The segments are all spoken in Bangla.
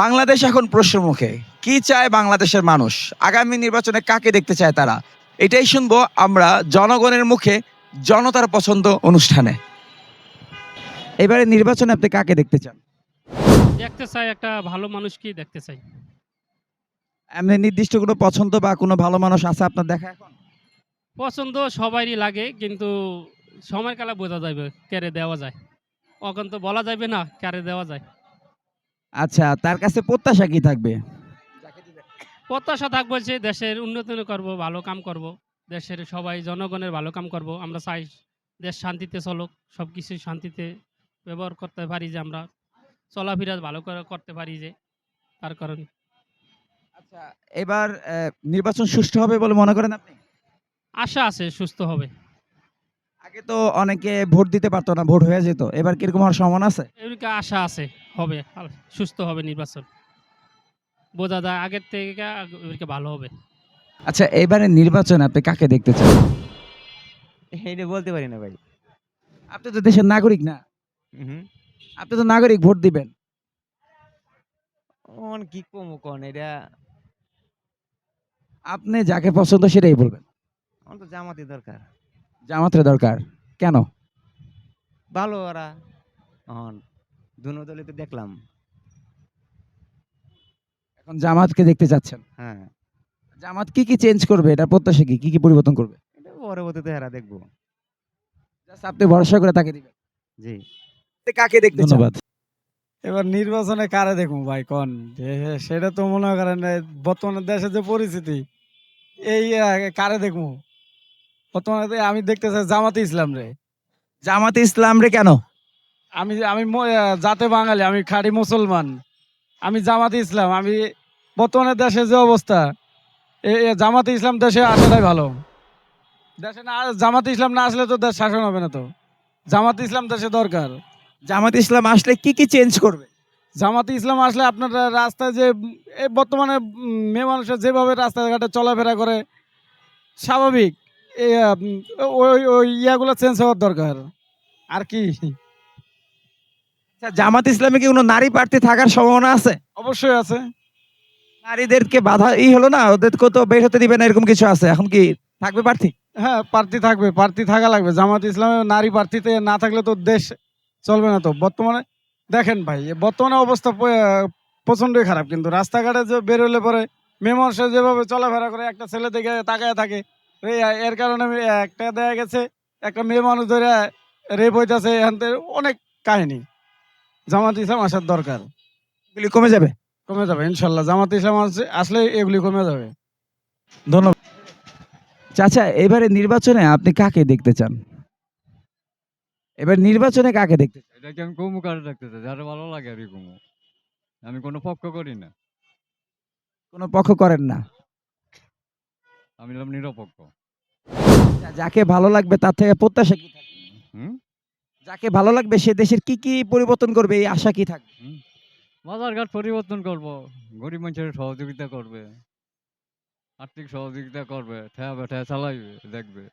বাংলাদেশ এখন প্রশ্ন মুখে। কি চায় বাংলাদেশের মানুষ? আগামী নির্বাচনে কাকে দেখতে চায় তারা? এটাই শুনব আমরা জনগণের মুখে জনতার পছন্দ অনুষ্ঠানে। এবারে নির্বাচনে আপনি কাকে দেখতে চান? দেখতে চাই একটা ভালো মানুষকেই দেখতে চাই। এমনি নির্দিষ্ট কোনো পছন্দ বা কোনো ভালো মানুষ আছে আপনার দেখা এখন? পছন্দ সবারই লাগে কিন্তু সময় কালে বোঝা যাবে কেড়ে দেওয়া যায়। অখন তো বলা যাবে না কারে দেওয়া যায়। আচ্ছা তার কাছে প্রত্যাশা কি থাকবে? প্রত্যাশা থাকব যে দেশের উন্নতি করব ভালো কাম করব দেশের সবাই জনগণের ভালো কাম করব আমরা চাই দেশ শান্তিতে চলুক সব কিছু শান্তিতে ব্যবহার করতে পারি যে আমরা চলাফেরা ভালো করে করতে পারি যে তার কারণে। আচ্ছা এবার নির্বাচন সুষ্ঠু হবে বলে মনে করেন আপনি? আশা আছে সুস্থ হবে। আগে তো অনেকে ভোট দিতে পারতো না ভোট হয়ে যেত। এবার কীরকম হওয়ার সম্ভাবনা আছে? এদিকে আশা আছে হবে সুস্থ হবে নির্বাচন। বোঝা যায় আগের থেকে এদিকে ভালো হবে। আচ্ছা এবারে নির্বাচনে আপনি কাকে দেখতে চান? এটা বলতে পারি না ভাই। আপনি তো দেশের নাগরিক না। আপনি তো নাগরিক ভোট দিবেন। অন কি কম কোন এটা আপনি যাকে পছন্দ সেটাই বলবেন। আমার তো জামাতি দরকার। জামাতের দরকার। কেন? ভালো ওরা। অন দুনো দলে তো দেখলাম। এখন জামাতকে দেখতে চাচ্ছেন। হ্যাঁ। জামাত কি কি চেঞ্জ করবে? এটা প্রত্যাশা কি? কি কি পরিবর্তন করবে? এটা পরবর্তীতে হেরা দেখব। Just আপনি ভরসা করে তাকে দিবেন। জি। কাকে দেখতে ধন্যবাদ। এবার নির্বাচনে কারে দেখুন ভাই? কন? যে- সেটা তো মনে করেন এই বর্তমানে দেশের যে পরিস্থিতি এই আহ, কারে দেখব? বর্তমানে আমি দেখতে চাই জামাতে ইসলাম রে। জামাতে ইসলাম রে কেন? আমি আমি জাতে বাঙালি আমি খাঁটি মুসলমান। আমি জামাতে ইসলাম আমি বর্তমানে দেশের যে অবস্থা জামাতে ইসলাম দেশে আসাটাই ভালো। দেশে না জামাতে ইসলাম না আসলে তো দেশ শাসন হবে না তো। জামাতে ইসলাম দেশে দরকার। জামাত ইসলাম আসলে কি কি চেঞ্জ করবে? জামাতে ইসলাম আসলে আপনার রাস্তায় যে বর্তমানে মেয়ে মানুষের যেভাবে রাস্তাঘাটে চলাফেরা করে স্বাভাবিক। ওই ওই ইয়াগুলো চেঞ্জ হওয়ার দরকার। আর কি? আচ্ছা, জামাত ইসলামে কি কোনো নারী প্রার্থী থাকার সম্ভাবনা আছে? অবশ্যই আছে। নারীদেরকে বাধা ই হলো না ওদেরকে তো বের হতে দিবে না এরকম কিছু আছে। এখন কি থাকবে প্রার্থী? হ্যাঁ প্রার্থী থাকবে প্রার্থী থাকা লাগবে। জামাত ইসলামে নারী প্রার্থীতে না থাকলে তো দেশ চলবে না তো। বর্তমানে দেখেন ভাই বর্তমানে অবস্থা প্রচণ্ডই খারাপ। কিন্তু রাস্তাঘাটে যে বেরোলে পরে মেয়ে মানুষের যেভাবে চলাফেরা করে একটা ছেলে দেখে তাকায় থাকে এর কারণে আমি একটা দেখা গেছে একটা মেয়ে মানুষ ধরে রেপ হইতাছে এখান থেকে অনেক কাহিনী। জামাত ইসলাম আসার দরকার। এগুলি কমে যাবে? কমে যাবে ইনশাল্লাহ। জামাত ইসলাম আসলে- আসলে এগুলি কমে যাবে। ধন্যবাদ। চাচা এবারে নির্বাচনে আপনি কাকে দেখতে চান? এবার নির্বাচনে কাকে দেখতে চান? এটাকে আমি কমু কারে রাখতে চাই? যারা ভালো লাগে আর কমু। আমি কোনো পক্ষ করি না। কোনো পক্ষ করেন না? আমি হলাম নিরপেক্ষ। যাকে ভালো লাগবে তার থেকে প্রত্যাশা কি থাকবে হুম? যাকে ভালো লাগবে সে দেশের কি কি পরিবর্তন করবে এই আশা কি থাকবে বাজারঘাট পরিবর্তন করব। গরিব মানুষের সহযোগিতা করবে। আর্থিক সহযোগিতা করবে। ঠেয়া বেঠা চালাইবে দেখবে।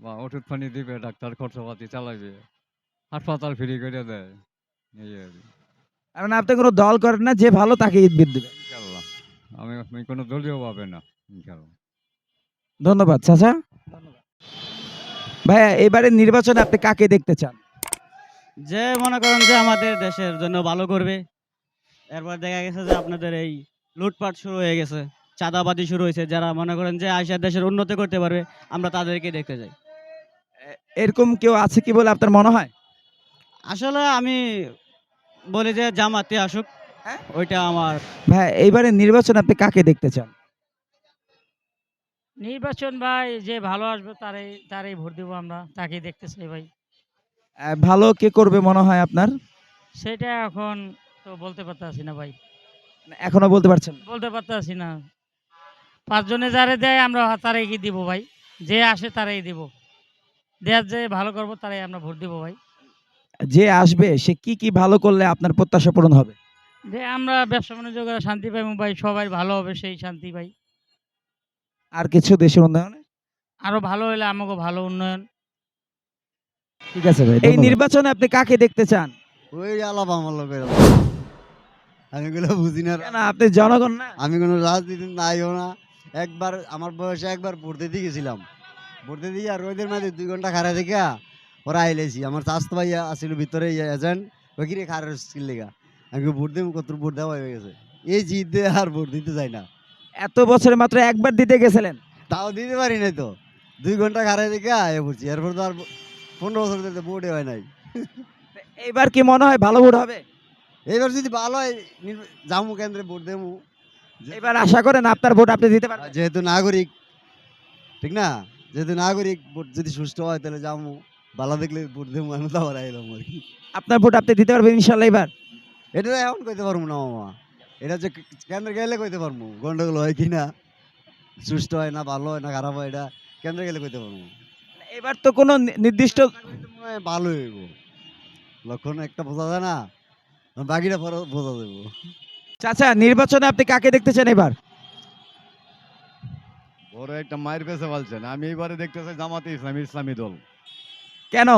বা ওষুধ পানি দিবে ডাক্তার খরচাপাতি চালাইবে। হাসপাতাল ফ্রি করে দেয়। এই আর মানে আপনি কোনো দল করেন না যে ভালো তাকে ঈদ দেবে। ইনশাল্লাহ। আমি আমি কোনো দলীয় পাবে না। ধন্যবাদ চাচা। ভাইয়া এবারে নির্বাচনে আপনি কাকে দেখতে চান? যে মনে করেন যে আমাদের দেশের জন্য ভালো করবে। এরপর দেখা গেছে যে আপনাদের এই লুটপাট শুরু হয়ে গেছে চাঁদাবাদি শুরু হয়েছে। যারা মনে করেন যে আইসা দেশের উন্নতি করতে পারবে আমরা তাদেরকে দেখতে যাই এরকম কেউ আছে কি বলে আপনার মনে হয়? আসলে আমি বলি যে জামাতে আসুক হ্যাঁ? ওইটা আমার ভাই এইবারে নির্বাচন আপনি কাকে দেখতে চান? নির্বাচন ভাই যে ভালো আসবে তারাই তারাই ভোট দেবো আমরা। তাকেই দেখতে চাই ভাই। ভালো কে করবে মনে হয় আপনার? সেটা এখন তো বলতে পারতাছি না ভাই। এখনও বলতে পারছেন বলতে পারতাছি না। পাঁচজনে যারে দেয় আমরা তারাই কি দিব ভাই। যে আসে তারাই দিব। দেয়ার যে ভালো করব তারাই আমরা ভোট দিব ভাই। যে আসবে সে কি কি ভালো করলে আপনার প্রত্যাশা পূরণ হবে? যে আমরা ব্যবসা বাণিজ্য করে শান্তি পাইবো ভাই সবাই ভালো হবে সেই শান্তি ভাই। আর কিছু দেশের উন্নয়নে? আরও ভালো হলে আমাকে ভালো উন্নয়ন। ঠিক আছে ভাই এই নির্বাচনে আপনি কাকে দেখতে চান? ওই আলাপ আমার লোকের আমি এগুলো বুঝি না। কেন আপনি জনগণ না? আমি কোনো রাজনীতি নাইও না। একবার আমার বয়সে একবার ভোট দিতে গেছিলাম। ভোট দিতে গিয়ে আর রোদের মাঝে দুই ঘণ্টা খারা দেখা ওরা আইলেছি। আমার স্বাস্থ্য ভাইয়া আসছিল ভিতরে এজেন্ট। ওই কিরে খারার স্কিল লেগা। আমি ভোট দেবো কত ভোট দেওয়া হয়ে গেছে। এই জিত দিয়ে আর ভোট দিতে যাই না। এত বছরে মাত্র একবার দিতে গেছিলেন। তাও দিতে পারি নাই তো। দুই ঘণ্টা খারা দেখে আয় পড়ছি। এরপর তো আর পনেরো বছর ধরে ভোটে হয় নাই। এইবার কি মনে হয় ভালো ভোট হবে? এইবার যদি ভালো হয় জামু কেন্দ্রে ভোট দেবো এবার আশা করেন আপনার ভোট আপনি দিতে পারবেন। যেহেতু নাগরিক ঠিক না? যেহেতু নাগরিক ভোট যদি সুস্থ হয় তাহলে যাব ভালো দেখলে ভোট দেবো আমি তো আবার আর কি। আপনার ভোট আপনি দিতে পারবেন ইনশাল্লাহ এবার। এটা এখন কইতে পারব না মামা। এটা যে কেন্দ্রে গেলে কইতে পারব গন্ডগোল হয় কি না সুষ্ঠু হয় না ভালো হয় না খারাপ হয় এটা কেন্দ্রে গেলে কইতে পারব এবার তো কোনো নির্দিষ্ট মনে হয় ভালো হইব। লক্ষণ একটা বোঝা যায় না বাকিটা পরে বোঝা দেবো চাচা নির্বাচনে আপনি কাকে দেখতে চান এবার? বড় একটা মায়ের পেছে বলছেন আমি এবারে দেখতে চাই জামাতে ইসলামী ইসলামী দল। কেন?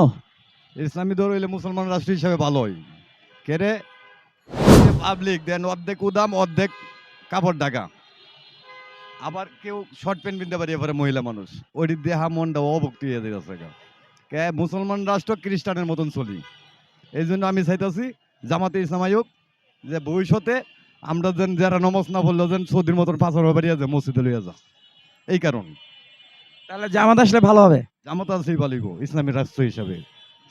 ইসলামী দল হইলে মুসলমান রাষ্ট্র হিসাবে ভালো হয়। কেরে পাবলিক দেন অর্ধেক উদাম অর্ধেক কাপড় ঢাকা। আবার কেউ শর্ট প্যান্ট পিনতে পারি এবারে মহিলা মানুষ। ওই দেহা মনটা অভক্তি হয়ে যাচ্ছে কে? মুসলমান রাষ্ট্র খ্রিস্টানের মতন চলি। এই জন্য আমি চাইতেছি জামাতে ইসলাম আয়োগ যে ভবিষ্যতে আমরা যেন যারা নমজ না বলল যেন সৌদির মতন পাথর বাড়িয়ে যায় মসজিদে লইয়া যা এই কারণ। তাহলে জামাত আসলে ভালো হবে? জামাত আছে বালিব ইসলামী রাষ্ট্র হিসাবে।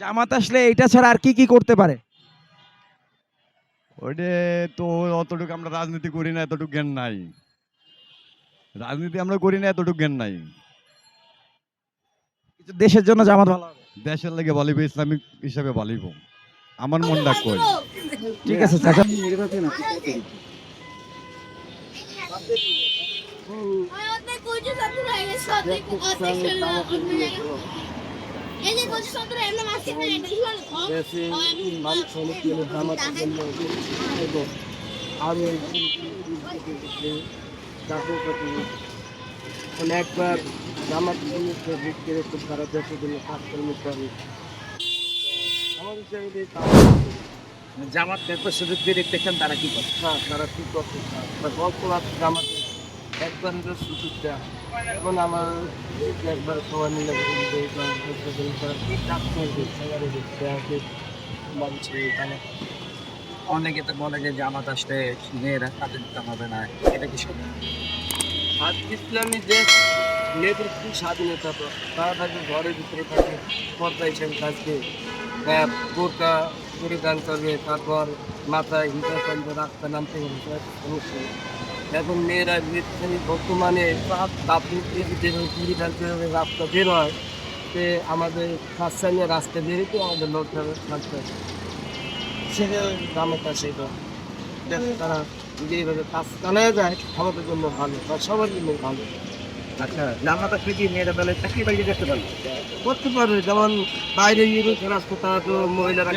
জামাত আসলে এইটা ছাড়া আর কি কি করতে পারে? ওইটা তো অতটুকু আমরা রাজনীতি করি না এতটুকু জ্ঞান নাই। রাজনীতি আমরা করি না এতটুকু জ্ঞান নাই। কিছু দেশের জন্য জামাত ভালো হবে। দেশের লেগে বলিব ইসলামিক হিসাবে বলিব। আমার মন ডাক কই ঠিক আছে চাচা। অর্ধেক কইছে সত্তর হয়ে গেছে অর্ধেক অর্ধেক অন্য জায়গায় অনেকবার জামাত ইসলামীকে ভিট করে খুব সারা দেশের জন্য কাজকর্ম করে। আমার হিসাবে যে জামাত একবার সুযোগ দিয়ে দেখতেছেন তারা কি করে? হ্যাঁ তারা কি করতে চায় গল্প জামাতে একবার সুযোগ দেওয়া এখন আমার একবার সবাই মিলে অনেকে তো বলে যে জামাত আসলে মেয়েরা কাজে দিতে হবে না এটা কি সত্যি? ইসলামী মেয়েদের কি স্বাধীনতা তো তারা থাকে ঘরের ভিতরে থাকে পর্দা হিসেবে থাকবে। আহ, বোরকা পরিধান করবে তারপর মাথায় হিটার করবে রাস্তা নামতে হবে। এখন মেয়েরা বর্তমানে যেভাবে পরিধান করে রাস্তা বের হয় সে আমাদের স্থানীয় রাস্তা বেরোতে আমাদের লোকটা থাকতে হবে। সেটা গ্রামের কাছে তো তারা যদি এইভাবে কাজ চালায় যায় আমাদের জন্য ভালো বা সবার জন্য ভালো। আচ্ছা মেয়েরা চাকরি পারবে? করতে পারবে যেমন বাইরে ইউরোপ রাস্তা তারা তো মহিলারা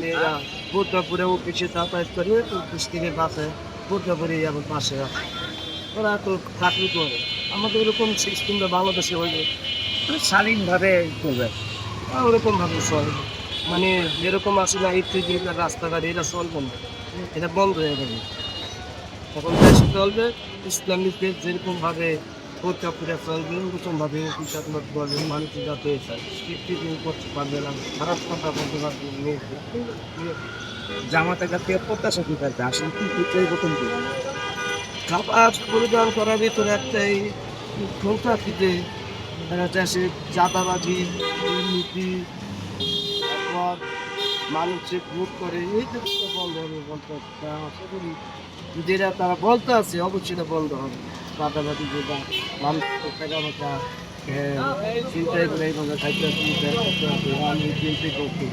মেয়েরা বোরকা পরে অফিসে যাতায়াত করে অফিস থেকে বাসে। বোরকা পরে আবার পাশে ওরা তো চাকরি করে আমাদের এরকম সিস্টেমটা বাংলাদেশে হয়ে স্বাধীনভাবে করবে ওরকমভাবে চলবে। মানে যেরকম না, এই থেকে রাস্তাঘাট, এটা চলবে না। এটা বন্ধ হয়ে যাবে। তখন দেশ চলবে, ইসলামিক দেশ যেরকম বোরকা পরে চলবে ওরকম ভাবে হিসাব মত বলবে মানুষ যাতে স্বীকৃতি করতে পারবে না খারাপ কথা বলতে পারবে না জামাতের কাছে প্রত্যাশা কি থাকবে আসলে কি কি প্রথম কি খাবার পরিধান করার ভিতরে একটাই ক্ষমতা থেকে দেখা যাচ্ছে চাঁদাবাজি দুর্নীতি তারপর মানুষের ভোট করে এই যে বন্ধ হবে বলতে যেটা তারা বলতে আছে অবশ্যই এটা বন্ধ হবে। চাঁদাবাজি যেটা মানুষ টাকা চিন্তাই করে করতে হবে আমি চিন্তাই করছি